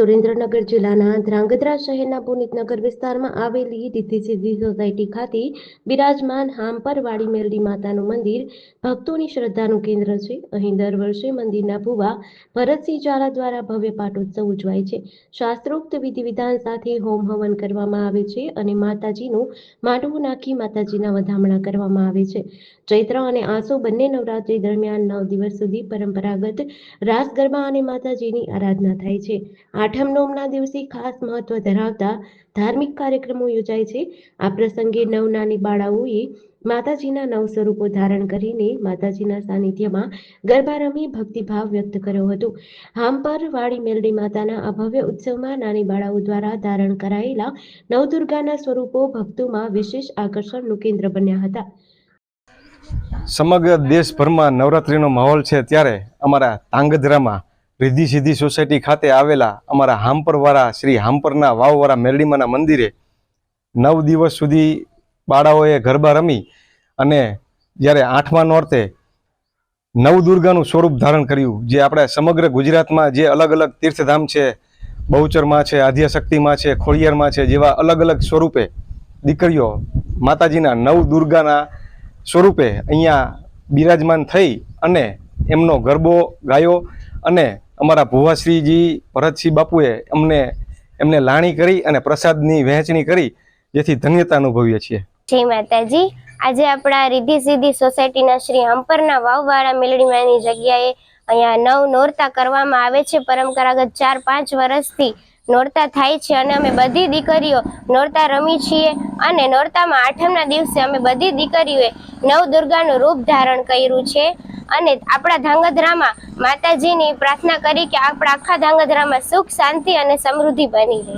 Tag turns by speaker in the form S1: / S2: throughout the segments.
S1: સુરેન્દ્રનગર જિલ્લાના ધ્રાંગધ્રા શહેરના પુનિતનગર વિસ્તારમાં આવેલી રિદ્ધિ સિદ્ધિ સોસાયટી ખાતે બિરાજમાન હામપરવાડી મેરડી માતાનું મંદિર ભક્તોની શ્રદ્ધાનું કેન્દ્ર છે. અહીં દર વર્ષે મંદિરના ભુવા ભરતસિંહ ઝાલા દ્વારા ભવ્ય પાટોત્સવ ઉજવાય છે. શાસ્ત્રોક્ત વિધિ વિધાન સાથે હોમ હવન કરવામાં આવે છે અને માતાજીનું માંડવું નાખી માતાજીના વધામણા કરવામાં આવે છે. ચૈત્ર અને આસો બંને નવરાત્રી દરમિયાન નવ દિવસ સુધી પરંપરાગત રાસ ગરબા અને માતાજીની આરાધના થાય છે. આઠમ નોમના દિવસે ખાસ મહત્વ ધરાવતા ધાર્મિક કાર્યક્રમો યોજાય છે. આ પ્રસંગે નવ નાની બાળાઓએ માતાજીના નવ સ્વરૂપો ધારણ કરીને માતાજીના સાનિધ્યમાં ગરબા રમી ભક્તિભાવ વ્યક્ત કર્યો હતો. હામપર વાડી મેલડી માતાના આ ઉત્સવમાં નાની બાળાઓ દ્વારા ધારણ કરાયેલા નવદુર્ગાના સ્વરૂપો ભક્તોમાં વિશેષ આકર્ષણનું કેન્દ્ર બન્યા હતા.
S2: સમગ્ર દેશભરમાં નવરાત્રિનો માહોલ છે ત્યારે અમારા તાંગધ્રામાં રિદ્ધિ સિદ્ધિ સોસાયટી ખાતે આવેલા અમારા હાંપરવાળા, શ્રી હાંપરના વાવવાળા મેરડીમાના મંદિરે નવ દિવસ સુધી બાળાઓએ ગરબા રમી અને જ્યારે આઠમા નોરતે નવદુર્ગાનું સ્વરૂપ ધારણ કર્યું, જે આપણે સમગ્ર ગુજરાતમાં જે અલગ અલગ તીર્થધામ છે, બહુચરમાં છે આધ્યાશક્તિમાં છે, ખોડિયારમાં છે, જેવા અલગ અલગ સ્વરૂપે દીકરીઓ માતાજીના નવ દુર્ગાના સ્વરૂપે અહીંયા બિરાજમાન થઈ અને એમનો ગરબો ગાયો અને અમારા ભુવાશ્રીજી ભરતસિંહ બાપુએ અમને, એમને લાણી કરી અને પ્રસાદની વહેંચણી કરી, જેથી ધન્યતા અનુભવીએ છીએ.
S3: જય માતાજી. આજે આપણા રિદ્ધિ સિદ્ધિ સોસાયટીના શ્રી હંપરના વાવવાળા મેલડીમાની જગ્યાએ અહીંયા નવ નોરતા કરવામાં આવે છે. પરંપરાગત ચાર, પાંચ વર્ષથી નોરતા થાય છે અને અમે બધી દીકરીઓ નોરતા રમી છીએ અને નોરતામાં આઠમના દિવસે અમે બધી દીકરીઓએ નવ દુર્ગાનું રૂપ ધારણ કર્યું છે. અને આપણા ધાંગધ્રામાં માતાજીની પ્રાર્થના કરી કે આપણા આખા ધાંગધ્રામાં સુખ, શાંતિ અને સમૃદ્ધિ બની રહે.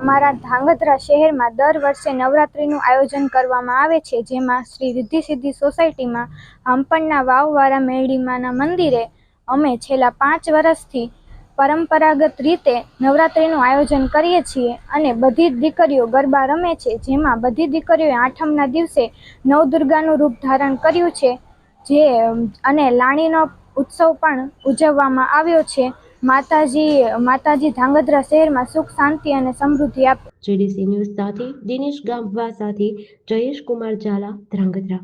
S4: અમારા ધાંગધ્રા શહેરમાં દર વર્ષે નવરાત્રિનું આયોજન કરવામાં આવે છે, જેમાં શ્રી રિદ્ધિ સિદ્ધિ સોસાયટીમાં હમ્પણના વાવવાળા મેળીમાના મંદિરે અમે છેલ્લા પાંચ વર્ષથી પરંપરાગત રીતે નવરાત્રિનું આયોજન કરીએ છીએ અને બધી જ દીકરીઓ ગરબા રમે છે, જેમાં બધી દીકરીઓએ આઠમના દિવસે નવદુર્ગાનું રૂપ ધારણ કર્યું છે. જે અને લાણીનો ઉત્સવ પણ ઉજવવામાં આવ્યો છે. માતાજી માતાજી ધાંગધ્રા શહેરમાં સુખ, શાંતિ અને સમૃદ્ધિ આપે
S1: જીડીસી ન્યૂઝ સાથે દિનેશ ગામવા સાથે જયેશ કુમાર ઝાલા ધ્રાંગધ્રા